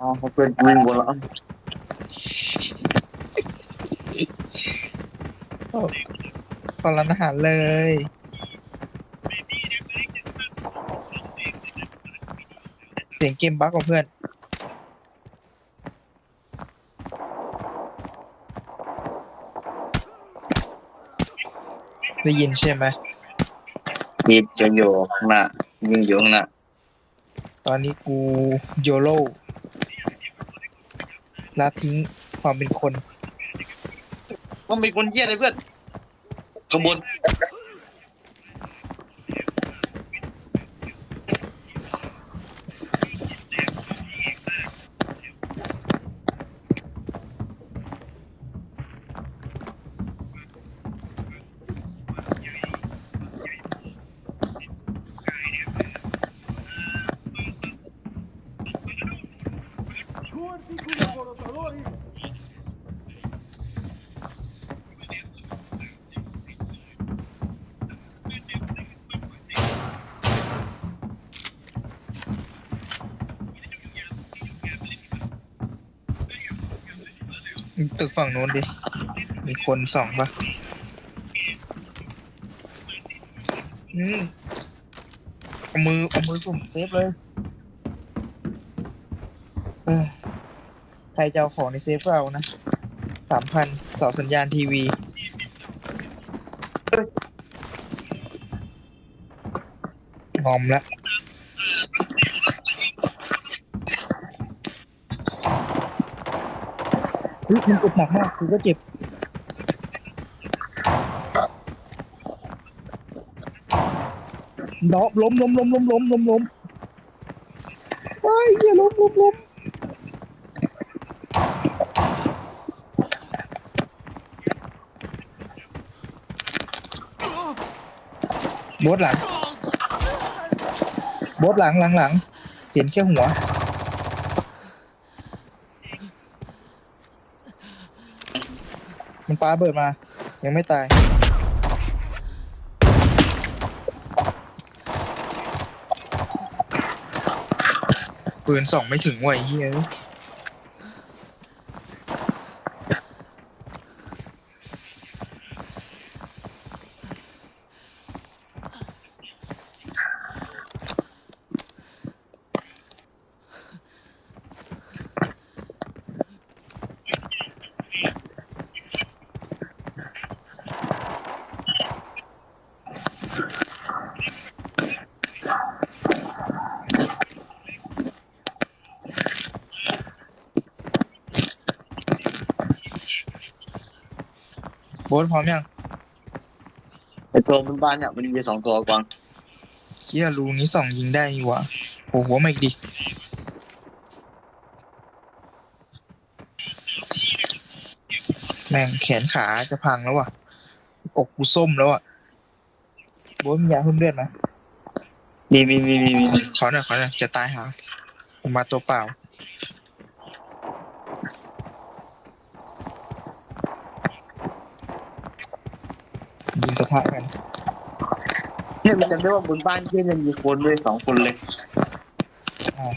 อ๋อเขาเป็นวิ่งบนแล้วตอนร้านอาหารเลย เสียงเกมบั๊กของเพื่อน ได้ยินใช่ไหมมีจะอยู่ข้างหน้ายิงอยู่ข้างหน้า ตอนนี้กูโยโร่ ละทิ้งความเป็นคน มันเป็นคนเยี่ยเลยเพื่อนขบวน ตึกฝั่งนู้นดิ มีคนสองปะอืมเอามือเอามือสุ่มเซฟเลย เออใครจะเอาของในเซฟเอานะสามพันเสาสัญญาณทีวีงอมละเฮ้ยมันเจ็บหนักมากคือก็เจ็บล้มล้มล้มล้มล้มล้มล้มล้มไอ้ยเหี้ยล้มล้มล้ม บทหลังโบทหลังหลังหลังเห็นแค่หัว มันปาเบิดมา ยังไม่ตาย ปืนส่องไม่ถึงว่ะไอ้เฮีย โบทพร้อมยังไอตัวบนบ้านเนี่ยมันมีสองตัวกวางเฮียรูนี้ส่องยิงได้นี่หวะโอ้โหหัวมาอีกดิแม่งแขนขาจะพังแล้วว่ะอกกูส้มแล้วอะ โบทมียาเพิ่มเลือดไหมมีมีมีมีมีขอหน่อยขอหน่อยจะตายหาผมมาตัวเปล่า ยิงกระทะกันเนี่ยมันจำได้ว่าบนบ้านที่มันมีคนด้วยสองคนเลย อ่า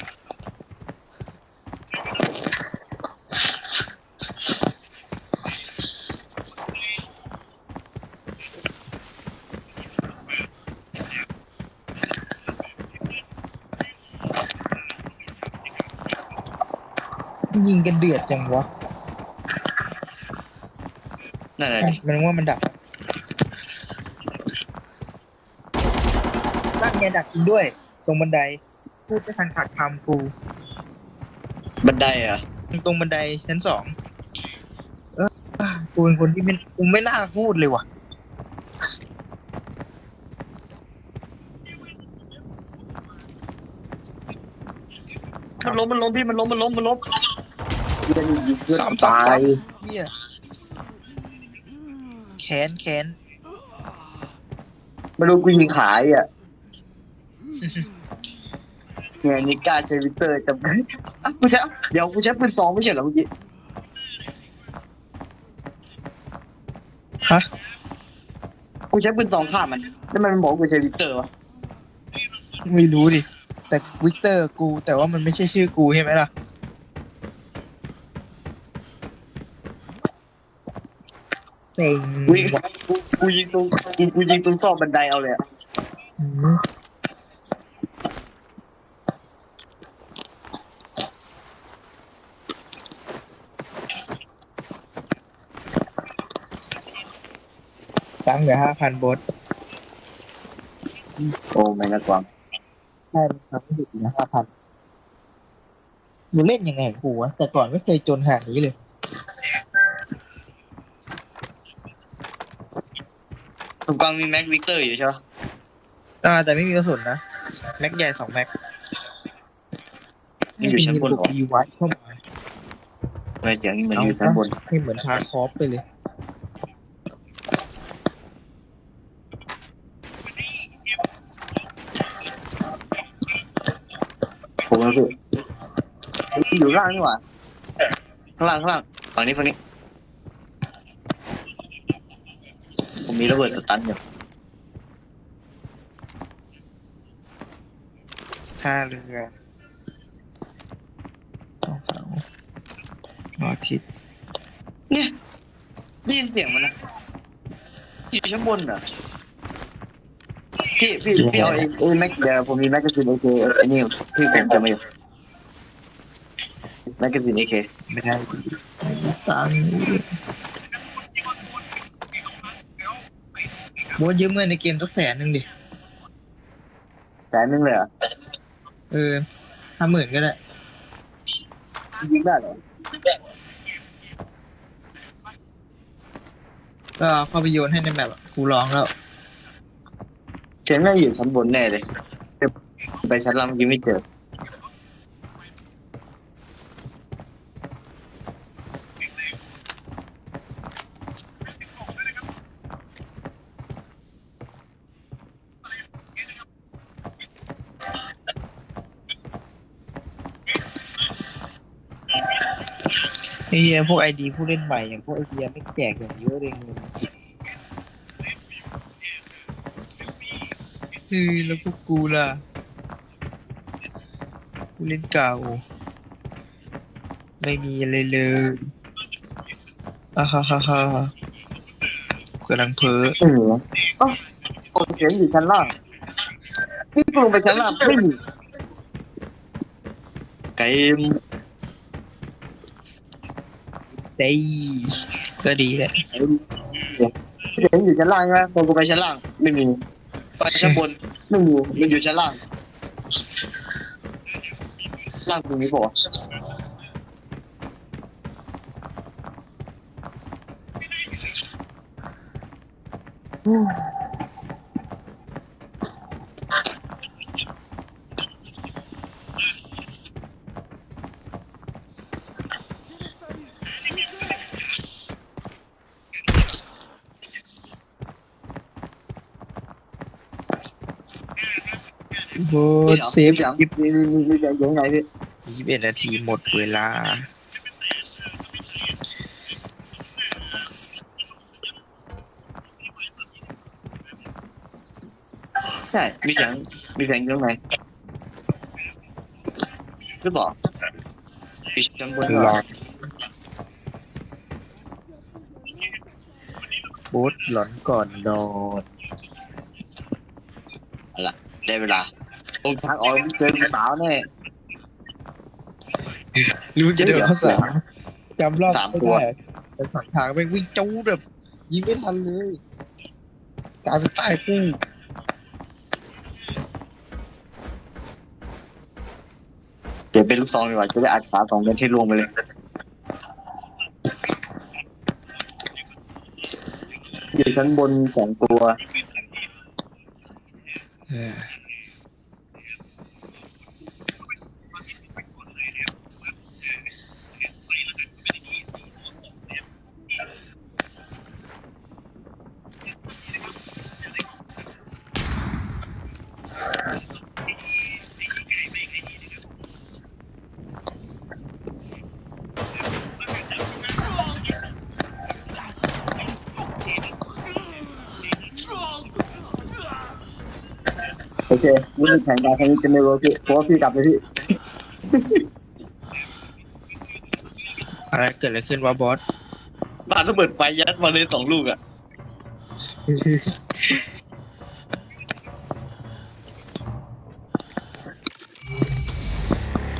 ยิงกันเดือดจังวะนั่นแหละเอ้ดิยมันว่ามันดักอะนั่นไงดักจริงด้วย ตรงบันได พูดไม่ทันขาดคำกูบันไดเหรอะตรงบันไดชั้นสองเออกูเป็นคนที่ไม่กูไม่น่าพูดเลยว่ะ มันล้มมันล้มพี่มันล้มมันล้มมันล้ม สามสามสามเฮียแขนแขนไม่รู้กูยิงขายอะเนี่ยนิก้าเชวิเตอร์จำได้อะกูใช้เดี๋ยวกูใช้ปืนซองไม่ใช่เหรอเมื่อกี้ฮะกูใช้ปืนซองฆ่ามันแล้วมันบอกกูใช้วิเตอร์วะไม่รู้ดิ แต่วิกเตอร์กู แต่ว่ามันไม่ใช่ชื่อกูใช่ไหมล่ะ เต็งกูยิงกูกูยิงตรงกูกูยิงตรงซอกบันไดเอาเลยอะอืมตังค์เหลือห้าพันบอสโอ้ไม่น่ากวางใช่ครับไม่ถึงนะห้าพันหนูเล่นยังไงกูวะแต่ก่อนไม่เคยจนขนาดนี้เลย ตรงกลางมีแม็กวิกเตอร์อยู่ใช่ปะอ่าแต่ไม่มีกระสุนนะ แม็กใหญ่สองแม็กมันอยู่ชั้นบนเหรอมีไว้เข้ามาไม่เสียงมันอยู่ชั้นบนให้เหมือนทาคอฟไปเลย ผมรู้สึกอยู่ล่างนี่หว่าข้างล่างข้างล่างฝั่งนี้ฝั่งนี้ ผมมีระเบิดสตันอยู่ท่าเรือสองเสาหมอทิศเนี่ยได้ยินเสียงมันนะอยู่ชั้นบนเหรอพี่พี่พี่เอาไอ้ไอ้แม็กเดี๋ยวผมมีแม็กกาซีนเอเคไอ้นี่พี่ผมจะไม่อยู่แม็กกาซีนเอเคไม่ได้ดีไม่มีตัง ค์โบทยืมเงินในเกมสักแสนหนึ่งดิ แสนนึงเลยเหรอะเออห้าหมื่นก็ได้ ยิงได้เหรอก็เอาเข้าไปโยนให้ในแบบอะกูร้องแล้ว เชนน่าอยู่ชั้นบนแน่เลย ไปชั้นล่างยังไม่เจอ ไอ้เหี้ยพวกไอดีผู้เล่นใหม่อย่างพวกไอเดียไม่แจกอย่างเยอะเลยเงินเฮ้ยแล้วพวกกูล่ะผู้เล่นเก่า ไม่มีอะไรเลยอ่าฮ่าฮ่าฮ่ากำลังเพ้อไม่มีนะอ๋อผมเห็นอยู่ชั้นล่างพี่ลงไปชั้นล่างไม่มีไก่ ได้ก็ดีแหละเห็นอยู่ชั้นล่างใช่ไหมพอกูไปชั้นล่าง ไม่มีไปชั้นบนไม่มีมันอยู่ชั้นล่าง ล่างตรงนี้บอก โบทเซฟอย่างนี่นี่นี่จะยังไงพี่ยี่สิบเอ็ดนาทีหมดเวลา ใช่ มีเสียงมีเสียงยังไงหรือเปล่ามีชั้นบนเหรรออโบทหลอนก่อนนอนได้เวลา ตรงทางออกเจอสาวแน่หรือมึงจะเดินภาษาจำรอบไม่ตัวได้แต่ฝั่งทางไปวิ่งจูดแบบยิงไม่ทันเลยกลายเป็นใต้คู่เดี๋ยวเป็นลูกซองดีกว่าจะได้อัดขาสองกันที่รวมไปเลยอยู่ชั้นบนสองตัว โอเคนี่คือแข่งการครั้งนี้จะไม่เวิร์กพี่เพราะว่าพี่กลับเลยพี่ อะไรเกิดอะไรขึ้นวะบอสปาระเบิดไฟยัดมาเลยสองลูกอะ